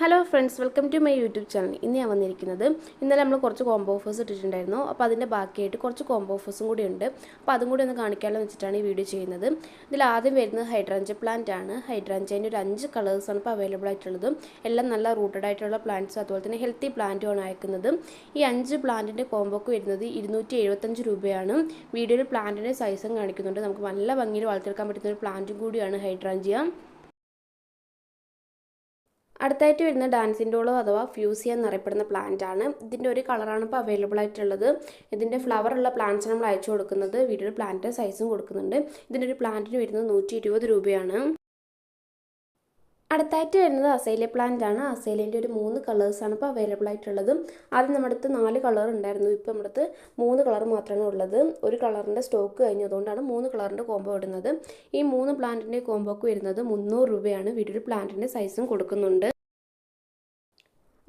Hello friends welcome to my YouTube channel ഇന്ന് ഞാൻ വന്നിരിക്കുന്നത് ഇന്നലെ നമ്മൾ കുറച്ച് കോംബോ ഓഫേഴ്സ് ഇട്ടിട്ടുണ്ടായിരുന്നു. അപ്പോൾ അതിന്റെ ബാക്കിയായിട്ട് കുറച്ച് കോംബോ ഓഫേഴ്സും കൂടി ഉണ്ട്. അപ്പോൾ അതും കൂടി ഒന്ന് കാണിക്കാമല്ലോ വെച്ചിട്ടാണ് ഈ വീഡിയോ ചെയ്യുന്നത്. ഇതിൽ ആദ്യം വരുന്നത് ഹൈഡ്രാഞ്ച പ്ലാന്റ് ആണ്. ഹൈഡ്രാഞ്ചേന്റെ ഒരു അഞ്ച് കളേഴ്സാണ് ഇപ്പോൾ അവൈലബിൾ ആയിട്ടുള്ളത്. എല്ലാം നല്ല റൂട്ടഡ് ആയിട്ടുള്ള പ്ലാന്റ്സും അതുപോലെ തന്നെ ഹെൽത്തി പ്ലാന്റുമാണ് അയക്കുന്നത്. ഈ അഞ്ച് പ്ലാന്റിന്റെ കോംബോക്ക് വരുന്നത് ഇരുന്നൂറ്റി എഴുപത്തഞ്ച് രൂപയാണ് വീഡിയോയിൽ പ്ലാന്റിന്റെ സൈസും കാണിക്കുന്നുണ്ട്. നമുക്ക് നല്ല ഭംഗിയിൽ വളർത്തിയെടുക്കാൻ പറ്റുന്ന ഒരു പ്ലാന്റും കൂടിയാണ് ഹൈഡ്രാഞ്ചിയ. അടുത്തായിട്ട് വരുന്ന ഡാൻസിൻഡോളോ അഥവാ ഫ്യൂസിയ എന്നറിയപ്പെടുന്ന പ്ലാന്റ് ആണ്. ഇതിന്റെ ഒരു കളറാണ് ഇപ്പോൾ അവൈലബിൾ ആയിട്ടുള്ളത്. ഇതിന്റെ ഫ്ലവർ ഉള്ള പ്ലാന്റ്സ് നമ്മൾ അയച്ചു കൊടുക്കുന്നത്. വീട്ടിൽ പ്ലാന്റ് സൈസും കൊടുക്കുന്നുണ്ട്. ഇതിന്റെ ഒരു പ്ലാന്റിന് വരുന്നത് നൂറ്റി രൂപയാണ്. അടുത്തായിട്ട് വരുന്നത് അസൈല പ്ലാന്റ് ആണ്. അസൈലേന്റെ ഒരു മൂന്ന് കളേഴ്സാണ് ഇപ്പോൾ അവൈലബിൾ ആയിട്ടുള്ളത്. ആദ്യം നമ്മുടെ അടുത്ത് നാല് കളർ ഉണ്ടായിരുന്നു. ഇപ്പോൾ നമ്മുടെ അടുത്ത് മൂന്ന് കളർ മാത്രമാണ് ഉള്ളത്. ഒരു കളറിന്റെ സ്റ്റോക്ക് കഴിഞ്ഞതുകൊണ്ടാണ് മൂന്ന് കളറിന്റെ കോംബോ ഇടുന്നത്. ഈ മൂന്ന് പ്ലാന്റിന്റെ കോംബോക്ക് വരുന്നത് മുന്നൂറ് രൂപയാണ്. വീട്ടിൽ പ്ലാന്റിന്റെ സൈസും കൊടുക്കുന്നുണ്ട്.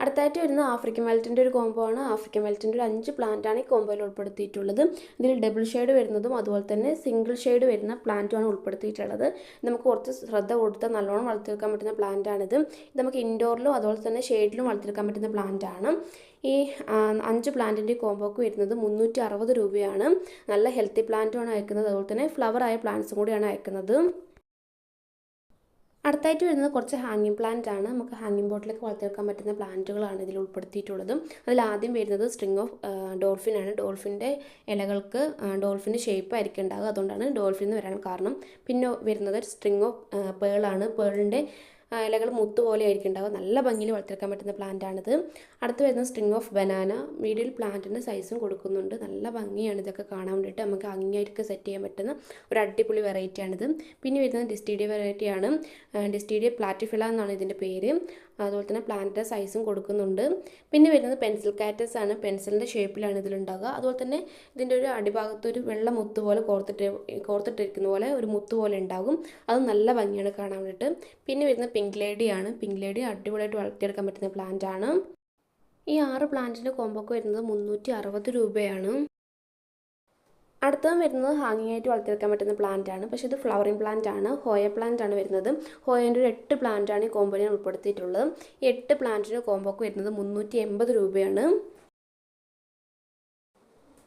അടുത്തായിട്ട് വരുന്ന ആഫ്രിക്കൻ വെൽറ്റിന്റെ ഒരു കോംബോ ആണ്. ആഫ്രിക്കൻ വെൽറ്റിന്റെ ഒരു അഞ്ച് പ്ലാന്റാണ് ഈ കോംബോയിൽ ഉൾപ്പെടുത്തിയിട്ടുള്ളത്. ഇതിൽ ഡബിൾ ഷെയ്ഡ് വരുന്നതും അതുപോലെ തന്നെ സിംഗിൾ ഷെയ്ഡ് വരുന്ന പ്ലാന്റുമാണ് ഉൾപ്പെടുത്തിയിട്ടുള്ളത്. നമുക്ക് കുറച്ച് ശ്രദ്ധ കൊടുത്താൽ നല്ലോണം വളർത്തിയെടുക്കാൻ പറ്റുന്ന പ്ലാന്റാണിത് നമുക്ക് ഇൻഡോറിലും അതുപോലെ തന്നെ ഷെയ്ഡിലും വളർത്തിയെടുക്കാൻ പറ്റുന്ന പ്ലാന്റാണ് ഈ അഞ്ച് പ്ലാന്റിന്റെ കോംബോക്ക് വരുന്നത് മുന്നൂറ്റി അറുപത് രൂപയാണ്. നല്ല ഹെൽത്തി പ്ലാന്റുമാണ് അയക്കുന്നത്. അതുപോലെ തന്നെ ഫ്ലവർ ആയ പ്ലാന്റ്സും കൂടിയാണ് അയക്കുന്നത്. അടുത്തായിട്ട് വരുന്നത് കുറച്ച് ഹാങ്ങിങ് പ്ലാന്റ് ആണ്. നമുക്ക് ഹാങ്ങിങ് ബോട്ടിലൊക്കെ വളർത്തിയെടുക്കാൻ പറ്റുന്ന പ്ലാന്റുകളാണ് ഇതിൽ ഉൾപ്പെടുത്തിയിട്ടുള്ളത്. അതിൽ ആദ്യം വരുന്നത് സ്ട്രിങ് ഓഫ് ഡോൾഫിൻ ആണ്. ഡോൾഫിന്റെ ഇലകൾക്ക് ഡോൾഫിന്റെ ഷേപ്പ് ആയിരിക്കും ഉണ്ടാകുക അതുകൊണ്ടാണ് ഡോൾഫിൻ എന്ന് വരാൻ കാരണം. പിന്നെ വരുന്നത് സ്ട്രിങ് ഓഫ് പേളാണ് പേളിന്റെ ഇലകൾ മുത്ത് പോലെ ആയിരിക്കും ഉണ്ടാവുക നല്ല ഭംഗിയിൽ വളർത്തിയെടുക്കാൻ പറ്റുന്ന പ്ലാന്റ് ആണിത്. അടുത്ത് വരുന്ന സ്ട്രിങ് ഓഫ് ബനാന വീഡിയോയിൽ പ്ലാന്റിന്റെ സൈസും കൊടുക്കുന്നുണ്ട്. നല്ല ഭംഗിയാണ് ഇതൊക്കെ കാണാൻ വേണ്ടിയിട്ട് നമുക്ക് ഭംഗിയായിട്ട് സെറ്റ് ചെയ്യാൻ പറ്റുന്ന ഒരു അടിപൊളി വെറൈറ്റി ആണിത്. പിന്നെ വരുന്നത് ഡിസ്റ്റീഡിയ വെറൈറ്റിയാണ് ഡിസ്റ്റീഡിയ പ്ലാറ്റിഫില എന്നാണ് ഇതിന്റെ പേര്. അതുപോലെ തന്നെ പ്ലാന്റിന്റെ സൈസും കൊടുക്കുന്നുണ്ട്. പിന്നെ വരുന്നത് പെൻസിൽ കാറ്റസ് ആണ്. പെൻസിലിന്റെ ഷേപ്പിലാണ് ഇതിലുണ്ടാകുക അതുപോലെ തന്നെ ഇതിന്റെ ഒരു അടിഭാഗത്ത് ഒരു വെള്ള മുത്ത് പോലെ കോർത്തിട്ട് കോർത്തിട്ടിരിക്കുന്ന പോലെ ഒരു മുത്ത് പോലെ ഉണ്ടാകും. അത് നല്ല ഭംഗിയാണ് കാണാൻ വേണ്ടിയിട്ട്. പിന്നെ വരുന്നത് പിങ്ക് ലേഡിയാണ് പിങ്ക് ലേഡി അടിപൊളിയായിട്ട് വളർത്തിയെടുക്കാൻ പറ്റുന്ന പ്ലാന്റ് ആണ്. ഈ ആറ് പ്ലാന്റിന്റെ കോമ്പൊക്കെ വരുന്നത് മുന്നൂറ്റി അറുപത് രൂപയാണ്. അടുത്തത് വരുന്നത് ഹാങ്ങിങ് ആയിട്ട് വളർത്തിയെടുക്കാൻ പറ്റുന്ന പ്ലാന്റ് ആണ്. പക്ഷേ ഇത് ഫ്ലവറിങ് പ്ലാന്റ് ആണ്. ഹോയ പ്ലാന്റ് ആണ് വരുന്നത്. ഹോയന്റെ ഒരു എട്ട് പ്ലാന്റ് ആണ് ഈ കോമ്പോയിൽ ഉൾപ്പെടുത്തിയിട്ടുള്ളത്. എട്ട് പ്ലാന്റിന്റെ കോമ്പോക്ക് വരുന്നത് മുന്നൂറ്റി എൺപത് രൂപയാണ്.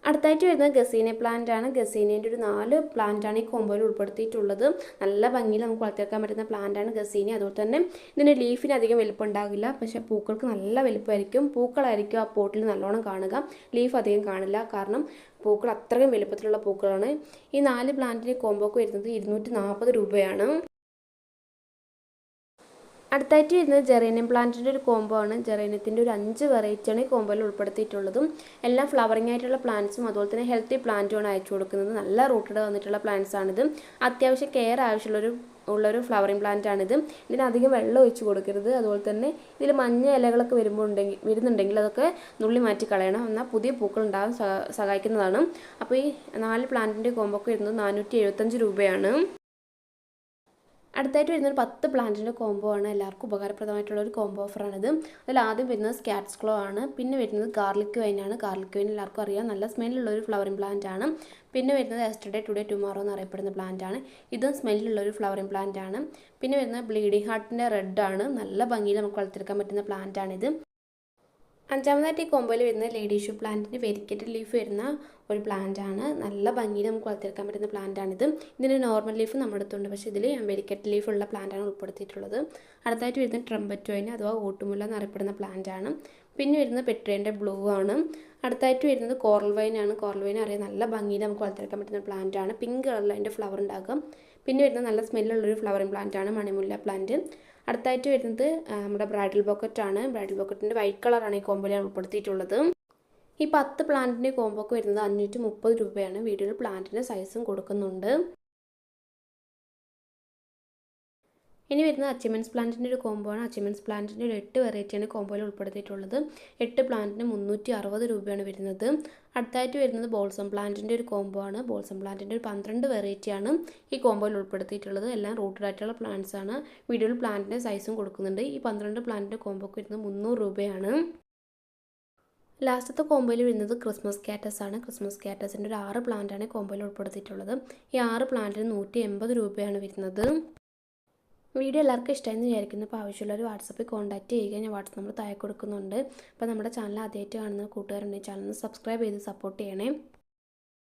അടുത്തായിട്ട് വരുന്നത് ഗസീന പ്ലാന്റ് ആണ്. ഗസീനേന്റെ ഒരു നാല് പ്ലാന്റ് ആണ് ഈ കോമ്പോയിൽ ഉൾപ്പെടുത്തിയിട്ടുള്ളത്. നല്ല ഭംഗിയിൽ നമുക്ക് വളർത്തിയെടുക്കാൻ പറ്റുന്ന പ്ലാന്റ് ആണ് ഗസീന. അതുപോലെ തന്നെ ഇതിന്റെ ലീഫിന് അധികം വലുപ്പം ഉണ്ടാകില്ല പക്ഷെ പൂക്കൾക്ക് നല്ല വലുപ്പമായിരിക്കും പൂക്കളായിരിക്കും ആ പോട്ടിൽ നല്ലോണം കാണുക. ലീഫ് അധികം കാണില്ല. കാരണം പൂക്കൾ അത്രയും വലുപ്പത്തിലുള്ള പൂക്കളാണ്. ഈ നാല് പ്ലാന്റിന്റെ കോമ്പോക്ക് വരുന്നത് ഇരുന്നൂറ്റി നാൽപ്പത് രൂപയാണ്. അടുത്തായിട്ട് വരുന്നത് ജെറേനിയം പ്ലാന്റിന്റെ ഒരു കോംബോ ആണ്. ജെറേനിയത്തിന്റെ ഒരു അഞ്ച് വെറൈറ്റിയാണ് ഈ കോംബോയിൽ ഉൾപ്പെടുത്തിയിട്ടുള്ളതും. എല്ലാം ഫ്ലവറിംഗ് ആയിട്ടുള്ള പ്ലാന്റ്സും അതുപോലെ തന്നെ ഹെൽത്തി പ്ലാന്റുമാണ് അയച്ചു കൊടുക്കുന്നത്. നല്ല റൂട്ടഡ് വന്നിട്ടുള്ള പ്ലാന്റ്സ് ആണിത്. അത്യാവശ്യം കെയർ ആവശ്യമുള്ളൊരു ഉള്ളൊരു ഫ്ലവറിംഗ് പ്ലാന്റ് ആണിത്. ഇതിനധികം വെള്ളം ഒഴിച്ച് കൊടുക്കരുത്. അതുപോലെ തന്നെ ഇതിൽ മഞ്ഞ ഇലകളൊക്കെ വരുമ്പോൾ ഉണ്ടെങ്കിൽ വരുന്നുണ്ടെങ്കിൽ അതൊക്കെ നുള്ളി മാറ്റി കളയണം. എന്നാൽ പുതിയ പൂക്കൾ ഉണ്ടാകാൻ സഹായിക്കുന്നതാണ്. അപ്പോൾ ഈ നാല് പ്ലാന്റിന്റെ കോമ്പൊക്കെ വരുന്നത് നാനൂറ്റി രൂപയാണ്. അടുത്തായിട്ട് വരുന്ന ഒരു പത്ത് പ്ലാന്റിന്റെ കോംബോ ആണ് എല്ലാവർക്കും ഉപകാരപ്രദമായിട്ടുള്ള ഒരു കോംബോ ഓഫറാണിത് അതിൽ ആദ്യം വരുന്നത് സ്കാറ്റ്സ് ക്ലോ ആണ്. പിന്നെ വരുന്നത് ഗാർലിക് വൈൻ ആണ്. ഗാർലിക് വൈൻ എല്ലാവർക്കും അറിയാം. നല്ല സ്മെല്ലുള്ള ഒരു ഫ്ലവറിംഗ് പ്ലാന്റ് ആണ്. പിന്നെ വരുന്നത് എസ്റ്റർഡേ ടുഡേ ടുമോറോ എന്ന് അറിയപ്പെടുന്ന പ്ലാന്റ് ആണ്. ഇതും സ്മെല്ലുള്ള ഒരു ഫ്ലവറിംഗ് പ്ലാന്റ് ആണ്. പിന്നെ വരുന്നത് ബ്ലീഡിംഗ് ഹാർട്ടിന്റെ റെഡ് ആണ്. നല്ല ഭംഗിയിൽ നമുക്ക് വളർത്തിയെടുക്കാൻ പറ്റുന്ന പ്ലാന്റ് ആണിത്. അഞ്ചാമതായിട്ട് ഈ കോമ്പോയിൽ വരുന്ന ലേഡി ഷൂ പ്ലാന്റിന്റെ വെരിക്കറ്റ് ലീഫ് വരുന്ന ഒരു പ്ലാന്റ് ആണ്. നല്ല ഭംഗിയിൽ നമുക്ക് വളർത്തിയെടുക്കാൻ പറ്റുന്ന പ്ലാന്റ് ആണിത്. ഇതിന് നോർമൽ ലീഫ് നമ്മുടെ അടുത്തുണ്ട്. പക്ഷേ ഇതിൽ വെരിക്കറ്റ് ലീഫ് ഉള്ള പ്ലാന്റ് ആണ് ഉൾപ്പെടുത്തിയിട്ടുള്ളത്. അടുത്തായിട്ട് വരുന്ന ട്രംബറ്റോയിന് അഥവാ ഓട്ടുമുല്ല എന്നറിയപ്പെടുന്ന പ്ലാന്റ് ആണ്. പിന്നെ വരുന്നത് പെട്രേന്റെ ബ്ലൂ ആണ്. അടുത്തായിട്ട് വരുന്നത് കോറൽ വൈൻ ആണ്. കോറൽ വൈൻ അറിയാം നല്ല ഭംഗിയിൽ നമുക്ക് വളർത്തിയെടുക്കാൻ പറ്റുന്ന പ്ലാന്റ് ആണ്. പിങ്ക് കളറിൽ അതിന്റെ ഫ്ലവർ ഉണ്ടാകും. പിന്നെ വരുന്നത് നല്ല സ്മെല്ലുള്ളൊരു ഫ്ലവറിങ് പ്ലാന്റ് ആണ് മണിമുല്ല പ്ലാന്റ് അടുത്തായിട്ട് വരുന്നത് നമ്മുടെ ബ്രൈഡൽ ബോക്കറ്റ് ആണ്. ബ്രൈഡൽ ബോക്കറ്റിന്റെ വൈറ്റ് കളറാണ് ഈ കോമ്പോയിൽ ഉൾപ്പെടുത്തിയിട്ടുള്ളത്. ഈ പത്ത് പ്ലാന്റിന്റെ കോമ്പോക്ക് വരുന്നത് അഞ്ഞൂറ്റി മുപ്പത് രൂപയാണ്. വീഡിയോയിൽ പ്ലാന്റിന്റെ സൈസും കൊടുക്കുന്നുണ്ട്. ഇനി വരുന്നത് അച്ചിമെൻസ് പ്ലാന്റിന്റെ ഒരു കോംബോ ആണ്. അച്ചിമെൻസ് പ്ലാന്റിന്റെ ഒരു എട്ട് വെറൈറ്റിയാണ് കോംബോയിൽ ഉൾപ്പെടുത്തിയിട്ടുള്ളത്. എട്ട് പ്ലാന്റിന് മുന്നൂറ്റി അറുപത് രൂപയാണ് വരുന്നത്. അടുത്തായിട്ട് വരുന്നത് ബോൾസം പ്ലാന്റിന്റെ ഒരു കോംബോ ആണ്. ബോൾസം പ്ലാന്റിന്റെ ഒരു പന്ത്രണ്ട് വെറൈറ്റിയാണ് ഈ കോംബോയിൽ ഉൾപ്പെടുത്തിയിട്ടുള്ളത്. എല്ലാം റൂട്ടഡ് ആയിട്ടുള്ള പ്ലാന്റ്സ് ആണ്. വീഡിയോയിൽ പ്ലാന്റിന്റെ സൈസും കൊടുക്കുന്നുണ്ട്. ഈ പന്ത്രണ്ട് പ്ലാന്റിന്റെ കോംബോക്ക് വരുന്നത് മുന്നൂറ് രൂപയാണ്. ലാസ്റ്റത്തെ കോമ്പോയിൽ വരുന്നത് ക്രിസ്മസ് കാറ്റസ് ആണ്. ക്രിസ്മസ് കാറ്റസിന്റെ ഒരു ആറ് പ്ലാന്റാണ് കോമ്പോയിൽ ഉൾപ്പെടുത്തിയിട്ടുള്ളത്. ഈ ആറ് പ്ലാന്റിന് നൂറ്റി രൂപയാണ് വരുന്നത്. വീഡിയോ എല്ലാവർക്കും ഇഷ്ടമായെന്ന് വിചാരിക്കുന്നു. അപ്പോൾ ആവശ്യമുള്ളവർ വാട്സപ്പിൽ കോൺടാക്റ്റ് ചെയ്യുക. ഞാൻ വാട്സപ്പ് നമ്പർ താഴെ കൊടുക്കുന്നുണ്ട്. അപ്പോൾ നമ്മുടെ ചാനൽ ആദ്യമായിട്ട് കാണുന്ന കൂട്ടുകാരുണ്ടെങ്കിൽ ചാനൽ സബ്സ്ക്രൈബ് ചെയ്ത് സപ്പോർട്ട് ചെയ്യണേ.